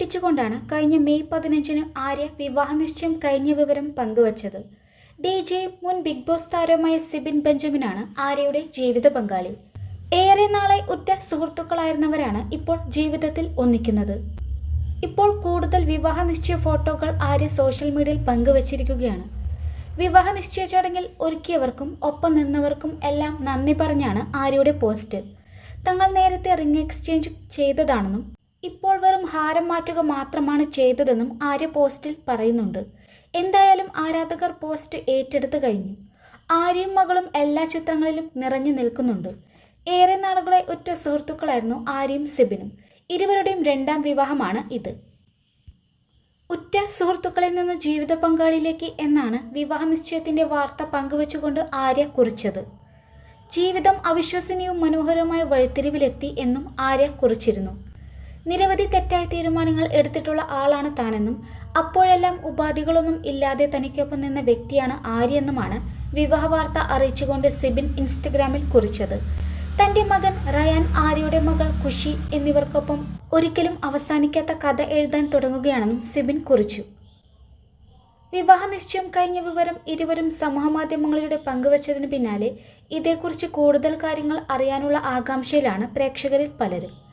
ഞെട്ടിച്ചുകൊണ്ടാണ് കഴിഞ്ഞ മെയ് പതിനഞ്ചിന് ആര്യ വിവാഹ നിശ്ചയം കഴിഞ്ഞ വിവരം പങ്കുവച്ചത്. ഡി ജെ മുൻ ബിഗ് ബോസ് താരവുമായ സിബിൻ ബെഞ്ചമിനാണ് ആര്യയുടെ ജീവിത പങ്കാളി. ഏറെ നാളെ ഉറ്റ സുഹൃത്തുക്കളായിരുന്നവരാണ് ഇപ്പോൾ ജീവിതത്തിൽ ഒന്നിക്കുന്നത്. ഇപ്പോൾ കൂടുതൽ വിവാഹ നിശ്ചയ ഫോട്ടോകൾ ആര്യ സോഷ്യൽ മീഡിയയിൽ പങ്കുവച്ചിരിക്കുകയാണ്. വിവാഹ നിശ്ചയ ചടങ്ങിൽ ഒരുക്കിയവർക്കും ഒപ്പം നിന്നവർക്കും എല്ലാം നന്ദി പറഞ്ഞാണ് ആര്യയുടെ പോസ്റ്റ്. തങ്ങൾ നേരത്തെ റിംഗ് എക്സ്ചേഞ്ച് ചെയ്തതാണെന്നും ഇപ്പോൾ വെറും ഹാരം മാറ്റുക മാത്രമാണ് ചെയ്തതെന്നും ആര്യ പോസ്റ്റിൽ പറയുന്നുണ്ട്. എന്തായാലും ആരാധകർ പോസ്റ്റ് ഏറ്റെടുത്തു കഴിഞ്ഞു. ആര്യയും മകളും എല്ലാ ചിത്രങ്ങളിലും നിറഞ്ഞു നിൽക്കുന്നുണ്ട്. ഏറെ നാളുകളെ ഒറ്റ സുഹൃത്തുക്കളായിരുന്നു ആര്യയും സിബിനും. ഇരുവരുടെയും രണ്ടാം വിവാഹമാണ് ഇത്. ഉറ്റ സുഹൃത്തുക്കളിൽ നിന്ന് ജീവിത പങ്കാളിയിലേക്ക് എന്നാണ് വിവാഹ നിശ്ചയത്തിന്റെ വാർത്ത പങ്കുവച്ചുകൊണ്ട് ആര്യ കുറിച്ചത്. ജീവിതം അവിശ്വസനീയവും മനോഹരവുമായ വഴിത്തിരിവിലെത്തി എന്നും ആര്യ കുറിച്ചിരുന്നു. നിരവധി തെറ്റായ തീരുമാനങ്ങൾ എടുത്തിട്ടുള്ള ആളാണ് താനെന്നും അപ്പോഴെല്ലാം ഉപാധികളൊന്നും ഇല്ലാതെ തനിക്കൊപ്പം നിന്ന വ്യക്തിയാണ് ആര്യെന്നുമാണ് വിവാഹ വാർത്ത അറിയിച്ചുകൊണ്ട് സിബിൻ ഇൻസ്റ്റഗ്രാമിൽ കുറിച്ചത്. തന്റെ മകൻ റയാൻ ആര്യയുടെ മകൾ ഖുഷി എന്നിവർക്കൊപ്പം ഒരിക്കലും അവസാനിക്കാത്ത കഥ എഴുതാൻ തുടങ്ങുകയാണെന്നും സിബിൻ കുറിച്ചു. വിവാഹ നിശ്ചയം കഴിഞ്ഞ വിവരം ഇരുവരും സമൂഹമാധ്യമങ്ങളിലൂടെ പങ്കുവച്ചതിന് പിന്നാലെ ഇതേക്കുറിച്ച് കൂടുതൽ കാര്യങ്ങൾ അറിയാനുള്ള ആകാംക്ഷയിലാണ് പ്രേക്ഷകരിൽ പലരും.